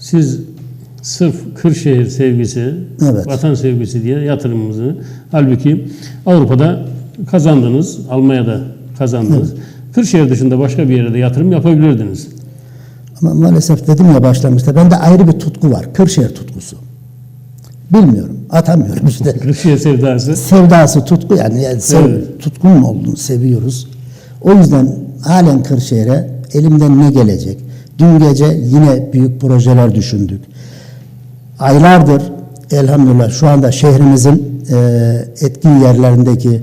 Siz sırf Kırşehir sevgisi, Evet. vatan sevgisi diye yatırımımızı halbuki Avrupa'da kazandınız, Almanya'da kazandınız. Kırşehir dışında başka bir yere de yatırım yapabilirdiniz. Ama maalesef dedim ya başlangıçta bende ayrı bir tutku var. Kırşehir tutkusu. Bilmiyorum. Atamıyorum işte. Kırşehir sevdası. Sevdası tutku yani, yani sev, Evet. tutkunun olduğunu seviyoruz. O yüzden halen Kırşehir'e elimden ne gelecek? Dün gece yine büyük projeler düşündük. Aylardır elhamdülillah şu anda şehrimizin e, etkin yerlerindeki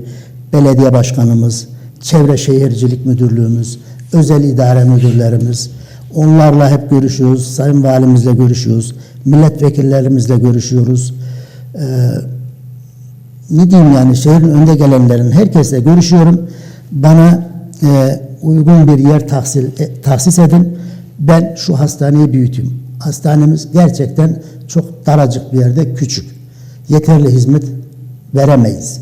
belediye başkanımız, çevre şehircilik müdürlüğümüz, özel idare müdürlerimiz, onlarla hep görüşüyoruz. Sayın Valimizle görüşüyoruz. Milletvekillerimizle görüşüyoruz. E, ne diyeyim yani şehrin önde gelenlerin herkesle görüşüyorum. Bana e, uygun bir yer tahsil, e, tahsis edin. Ben şu hastaneyi büyüteyim. Hastanemiz gerçekten çok daracık bir yerde küçük. Yeterli hizmet veremeyiz.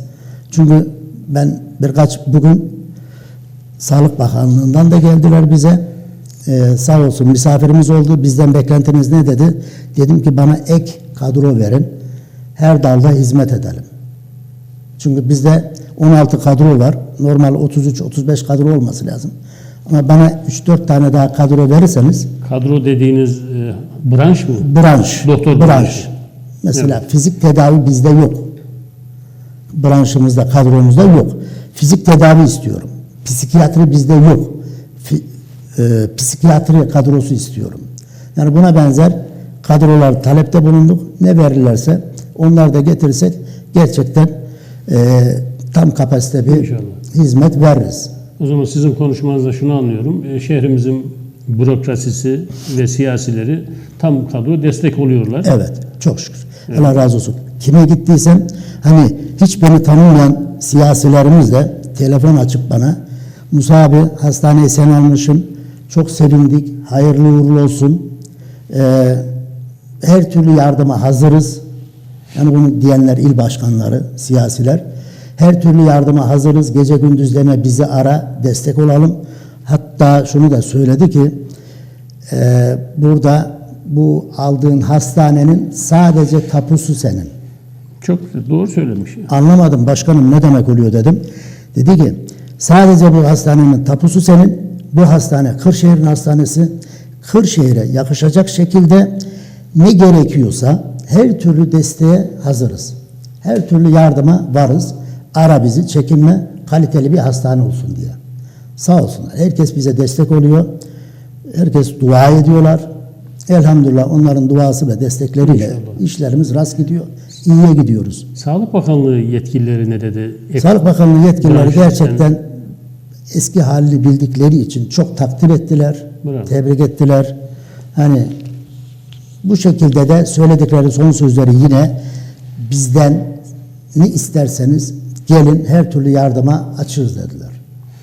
Çünkü ben birkaç bugün Sağlık Bakanlığı'ndan da geldiler bize. Ee, sağ olsun misafirimiz oldu. Bizden beklentiniz ne dedi? Dedim ki bana ek kadro verin. Her dalda hizmet edelim. Çünkü bizde 16 kadro var. Normal 33-35 kadro olması lazım. Ama bana 3-4 tane daha kadro verirseniz Kadro dediğiniz e, branş mı? branş, Doktor branş. branşı. Mesela fizik tedavi bizde yok. Branşımızda, kadromuzda yok. Fizik tedavi istiyorum. Psikiyatri bizde yok. Fi- e, psikiyatri kadrosu istiyorum. Yani buna benzer kadrolar talepte bulunduk. Ne verirlerse onları da getirirsek gerçekten e, tam kapasite bir İnşallah. hizmet veririz. O zaman sizin konuşmanızda şunu anlıyorum. E, şehrimizin bürokrasisi ve siyasileri tam kadro destek oluyorlar. Evet, çok şükür. Allah razı olsun. Kime gittiysem hani hiç beni tanımayan siyasilerimiz de telefon açıp bana Musa abi hastaneyi sen almışsın. Çok sevindik. Hayırlı uğurlu olsun. Ee, her türlü yardıma hazırız. Yani bunu diyenler il başkanları, siyasiler. Her türlü yardıma hazırız. Gece gündüzlerine bizi ara, destek olalım. Hatta şunu da söyledi ki ee, burada bu aldığın hastanenin sadece tapusu senin. Çok doğru söylemiş. Anlamadım başkanım ne demek oluyor dedim. Dedi ki sadece bu hastanenin tapusu senin. Bu hastane Kırşehir'in hastanesi. Kırşehir'e yakışacak şekilde ne gerekiyorsa her türlü desteğe hazırız. Her türlü yardıma varız. Ara bizi çekinme kaliteli bir hastane olsun diye. Sağ olsunlar. Herkes bize destek oluyor. Herkes dua ediyorlar. Elhamdülillah onların duası ve destekleriyle İnşallah. işlerimiz rast gidiyor. İyiye gidiyoruz. Sağlık Bakanlığı yetkilileri ne dedi? Ek- Sağlık Bakanlığı yetkilileri gerçekten eski halini bildikleri için çok takdir ettiler, Bravo. tebrik ettiler. Hani bu şekilde de söyledikleri son sözleri yine bizden ne isterseniz gelin her türlü yardıma açığız dediler.